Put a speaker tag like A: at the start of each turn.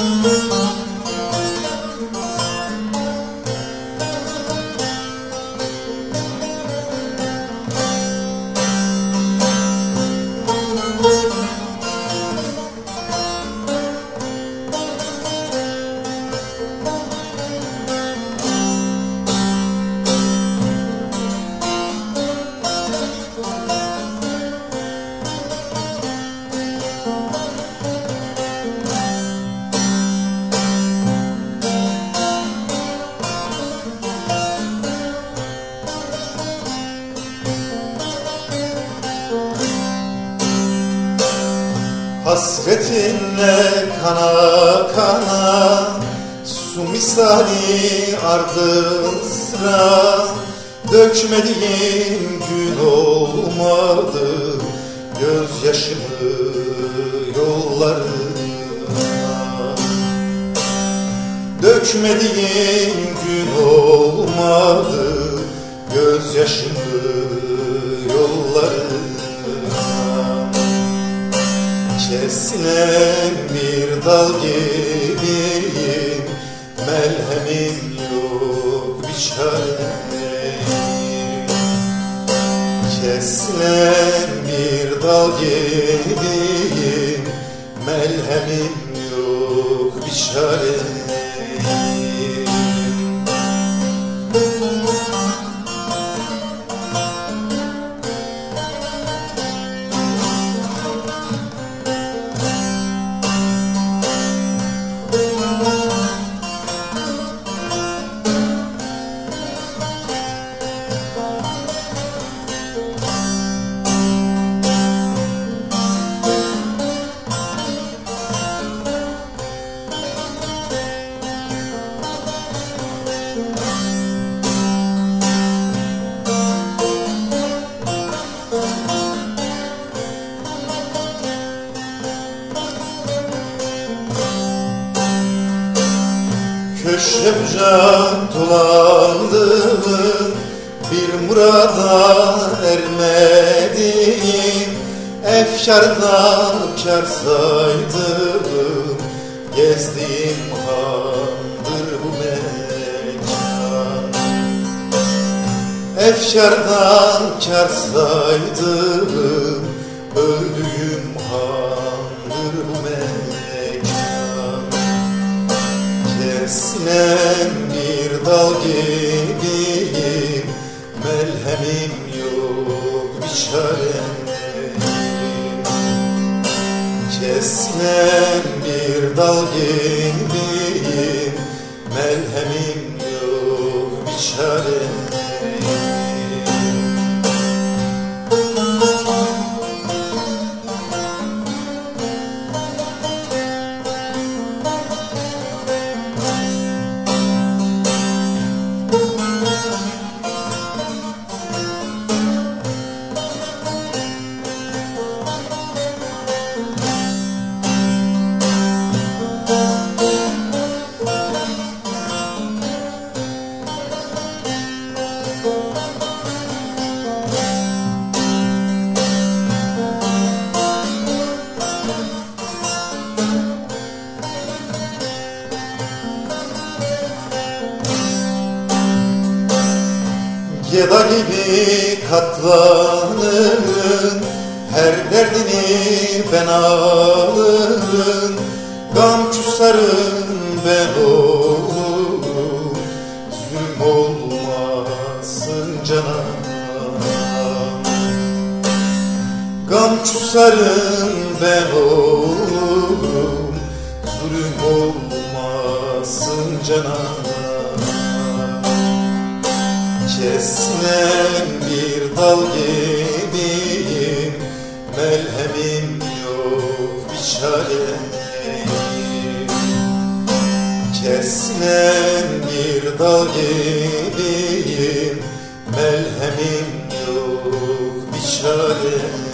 A: Thank you. Hasretinle kana kana Su misali ardın sıra Dökmediğim gün olmadı Gözyaşımı yollarına. Dökmediğim gün olmadı Gözyaşımı Kesilen bir dal gibiyim. Melhemim yok bir çareyim. Kesilen bir dal gibiyim. Melhemim yok bir çareyim Bucak dolandım Bir murada ermedim Efkardan kar saydım Gezdiğim handır bu mekan Efkardan kar saydım Kesilen bir dal gibiyim. Melhemim yok bir çarem Kesilen bir dal gibiyim. Melhemim yok bir çarem Geda gibi katlanın Her derdini ben alırım. Gam küsarım ben olurum Zulüm olmasın cana Gam küsarım ben olurum Zulüm olmasın cana Kesilen bir dal gibiyim. Melhemim yok bir çareyim. Kesilen bir dal gibiyim. Melhemim yok bir çareyim